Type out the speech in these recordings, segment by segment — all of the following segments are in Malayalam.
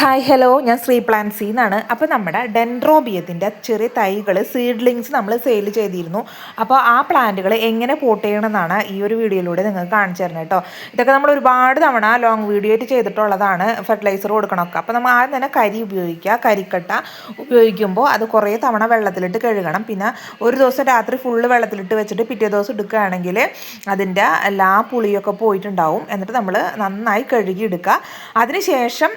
ഹായ് ഹലോ ഞാൻ ശ്രീ പ്ലാൻസി എന്നാണ്. അപ്പോൾ നമ്മുടെ ഡെൻഡ്രോബിയത്തിന്റെ ചെറിയ തൈകൾ സീഡ്ലിങ്സ് നമ്മൾ സെയിൽ ചെയ്തിരുന്നു. അപ്പോൾ ആ പ്ലാന്റുകൾ എങ്ങനെ പോട്ട് ചെയ്യണമെന്നാണ് ഈ ഒരു വീഡിയോയിലൂടെ നിങ്ങൾക്ക് കാണിച്ചു തരുന്നത് കേട്ടോ. ഇതൊക്കെ നമ്മൾ ഒരുപാട് തവണ ലോങ് വീഡിയോ ആയിട്ട് ചെയ്തിട്ടുള്ളതാണ് ഫെർട്ടിലൈസർ കൊടുക്കണമൊക്കെ. അപ്പോൾ നമ്മൾ ആദ്യം തന്നെ കരി ഉപയോഗിക്കുക. കരിക്കട്ട ഉപയോഗിക്കുമ്പോൾ അത് കുറേ തവണ വെള്ളത്തിലിട്ട് കഴുകണം. പിന്നെ ഒരു ദിവസം രാത്രി ഫുള്ള് വെള്ളത്തിലിട്ട് വെച്ചിട്ട് പിറ്റേ ദിവസം എടുക്കുകയാണെങ്കിൽ അതിന്റെ എല്ലാ പുളിയൊക്കെ പോയിട്ടുണ്ടാവും. എന്നിട്ട് നമ്മൾ നന്നായി കഴുകി എടുക്കുക അതിനുശേഷം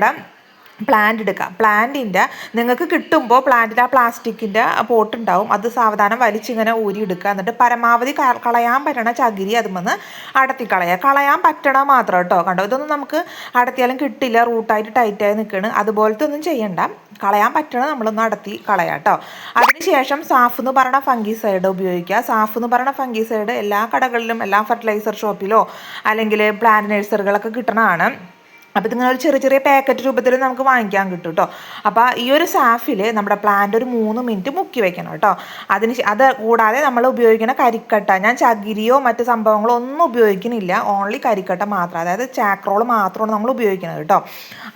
നമ്മുടെ പ്ലാന്റ് എടുക്കുക പ്ലാന്റിന്റെ നിങ്ങൾക്ക് കിട്ടുമ്പോൾ പ്ലാന്റിന്റെ ആ പ്ലാസ്റ്റിക്കിന്റെ പോട്ടുണ്ടാവും അത് സാവധാനം വലിച്ചിങ്ങനെ ഊരിയെടുക്കുക എന്നിട്ട് പരമാവധി കളയാൻ പറ്റണ ചകിരി അതുമെന്ന് അടത്തി കളയുക. കളയാൻ പറ്റണ മാത്രം കേട്ടോ കണ്ടോ? ഇതൊന്നും നമുക്ക് അടത്തിയാലും കിട്ടില്ല. റൂട്ടായിട്ട് ടൈറ്റായി നിൽക്കുകയാണ് അതുപോലത്തെ ഒന്നും ചെയ്യണ്ട. കളയാൻ പറ്റണ നമ്മളൊന്ന് അടത്തി കളയാം കേട്ടോ അതിനുശേഷം സാഫ് എന്ന് പറയുന്ന ഫംഗിസൈഡ് ഉപയോഗിക്കുക. സാഫ് എന്ന് പറയുന്ന ഫംഗിസൈഡ് എല്ലാ കടകളിലും എല്ലാ ഫെർട്ടിലൈസർ ഷോപ്പിലോ അല്ലെങ്കിൽ പ്ലാന്റ് നഴ്സറികളൊക്കെ കിട്ടണതാണ് അപ്പോൾ ഇതിങ്ങനെ ഒരു ചെറിയ ചെറിയ പാക്കറ്റ് രൂപത്തിൽ നമുക്ക് വാങ്ങിക്കാൻ കിട്ടും കേട്ടോ അപ്പോൾ ഈ ഒരു സാഫിൽ നമ്മുടെ പ്ലാന്റ് ഒരു മൂന്ന് മിനിറ്റ് മുക്കി വെക്കണം കേട്ടോ. അതിന് അത് കൂടാതെ നമ്മൾ ഉപയോഗിക്കുന്ന കരിക്കട്ട ഞാൻ ചകിരിയോ മറ്റ് സംഭവങ്ങളോ ഒന്നും ഉപയോഗിക്കുന്നില്ല. ഓൺലി കരിക്കട്ട മാത്രം അതായത് ചാക്രോൾ മാത്രമാണ് നമ്മൾ ഉപയോഗിക്കുന്നത് കേട്ടോ.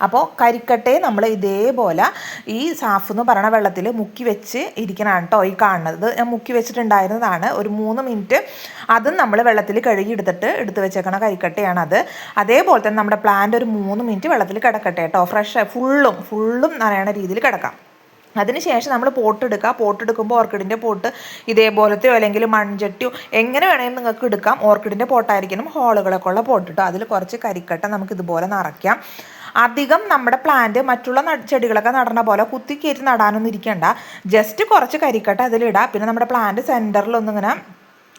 അപ്പോൾ കരിക്കട്ടയെ നമ്മൾ ഇതേപോലെ ഈ സാഫ് എന്ന് പറയുന്ന വെള്ളത്തിൽ മുക്കി വെച്ച് ഇരിക്കണതാണ് കേട്ടോ ഈ കാണുന്നത്. ഞാൻ മുക്കി വെച്ചിട്ടുണ്ടായിരുന്നതാണ്. ഒരു മൂന്ന് മിനിറ്റ് അതും നമ്മൾ വെള്ളത്തിൽ കഴുകി എടുത്തിട്ട് എടുത്ത് വെച്ചേക്കണ കരിക്കട്ടയാണ് അത് അതേപോലെ തന്നെ നമ്മുടെ പ്ലാന്റ് ഒരു മൂന്ന് മിനിറ്റ് വെള്ളത്തിൽ കിടക്കട്ടെ കേട്ടോ. ഫ്രഷ് ഫുള്ളും ഫുള്ളും നനയണ രീതിയിൽ കിടക്കാം. അതിനുശേഷം നമ്മൾ പോട്ട് എടുക്കുക. പോട്ട് എടുക്കുമ്പോൾ ഓർക്കിഡിന്റെ പോട്ട് ഇതേപോലത്തെയോ അല്ലെങ്കിൽ മൺചട്ടിയോ എങ്ങനെ വേണമെങ്കിലും നിങ്ങൾക്ക് എടുക്കാം. ഓർക്കിഡിന്റെ പോട്ടായിരിക്കണം ഹോളുകളൊക്കെ ഉള്ള പോട്ട് കിട്ടും. അതിൽ കുറച്ച് കരിക്കട്ട നമുക്ക് ഇതുപോലെ നിറയ്ക്കാം. അധികം നമ്മുടെ പ്ലാന്റ് മറ്റുള്ള ചെടികളൊക്കെ നടണ പോലെ കുത്തിക്കയറ്റി നടാനൊന്നും ഇരിക്കണ്ട. ജസ്റ്റ് കുറച്ച് കരിക്കട്ട അതിലിടാം. പിന്നെ നമ്മുടെ പ്ലാന്റ് സെന്ററിലൊന്നിങ്ങനെ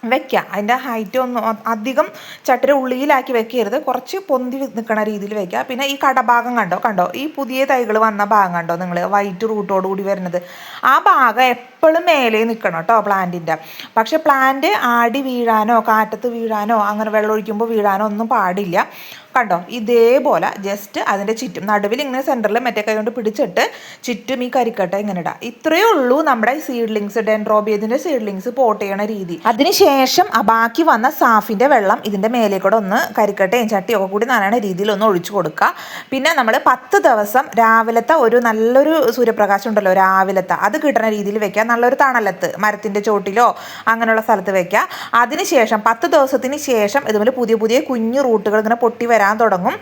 വെക്കുക അതിന്റെ ഹൈറ്റ് ഒന്നും അധികം ചട്ടിര ഉള്ളിയിലാക്കി വെക്കരുത്. കുറച്ച് പൊന്തി നിൽക്കുന്ന രീതിയിൽ വെക്കുക പിന്നെ ഈ കടഭാഗം കണ്ടോ? കണ്ടോ? ഈ പുതിയ തൈകൾ വന്ന ഭാഗം കണ്ടോ നിങ്ങൾ വൈറ്റ് റൂട്ടോട് കൂടി വരുന്നത്. ആ ഭാഗം എപ്പോഴും മേലെ നിൽക്കണം കേട്ടോ പ്ലാന്റിന്റെ പക്ഷേ പ്ലാന്റ് ആടി വീഴാനോ കാറ്റത്ത് വീഴാനോ അങ്ങനെ വെള്ളം ഒഴിക്കുമ്പോൾ വീഴാനോ ഒന്നും പാടില്ല. കണ്ടോ? ഇതേപോലെ ജസ്റ്റ് അതിന്റെ ചുറ്റും നടുവിൽ ഇങ്ങനെ സെന്ററിൽ മറ്റേ കൈ കൊണ്ട് പിടിച്ചിട്ട് ചുറ്റും ഈ കരിക്കട്ട ഇങ്ങനെ ഇടാം. ഇത്രയേ ഉള്ളൂ നമ്മുടെ സീഡ്ലിങ്സ് ഡെൻഡ്രോബിയതിന്റെ സീഡ്ലിങ്സ് പോട്ട് ചെയ്യണ രീതി. അതിനുശേഷം ബാക്കി വന്ന സാഫിന്റെ വെള്ളം ഇതിന്റെ മേലെ കൂടെ ഒന്ന് കരിക്കട്ടയും ചട്ടിയും ഒക്കെ കൂടി നനയണ രീതിയിൽ ഒന്ന് ഒഴിച്ചു കൊടുക്കുക. പിന്നെ നമ്മൾ പത്ത് ദിവസം രാവിലത്തെ ഒരു നല്ലൊരു സൂര്യപ്രകാശം ഉണ്ടല്ലോ രാവിലത്തെ അത് കിട്ടുന്ന രീതിയിൽ വെക്കുക. നല്ലൊരു തണലത്ത് മരത്തിന്റെ ചോട്ടിലോ അങ്ങനെയുള്ള സ്ഥലത്ത് വെക്കുക. അതിനുശേഷം പത്ത് ദിവസത്തിന് ശേഷം ഇതുപോലെ പുതിയ പുതിയ കുഞ്ഞു റൂട്ടുകൾ ഇങ്ങനെ പൊട്ടി വരാൻ വരാൻ തുടങ്ങും.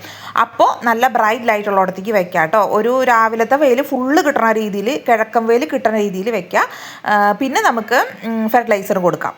അപ്പോൾ നല്ല ബ്രൈറ്റ് ലൈറ്റ് ഉള്ളിടത്തേക്ക് വെക്കുക കേട്ടോ ഒരു രാവിലത്തെ വെയിൽ ഫുള്ള് കിട്ടുന്ന രീതിയിൽ കിഴക്കൻ വെയിൽ കിട്ടുന്ന രീതിയിൽ വെക്കുക പിന്നെ നമുക്ക് ഫെർട്ടിലൈസർ കൊടുക്കാം.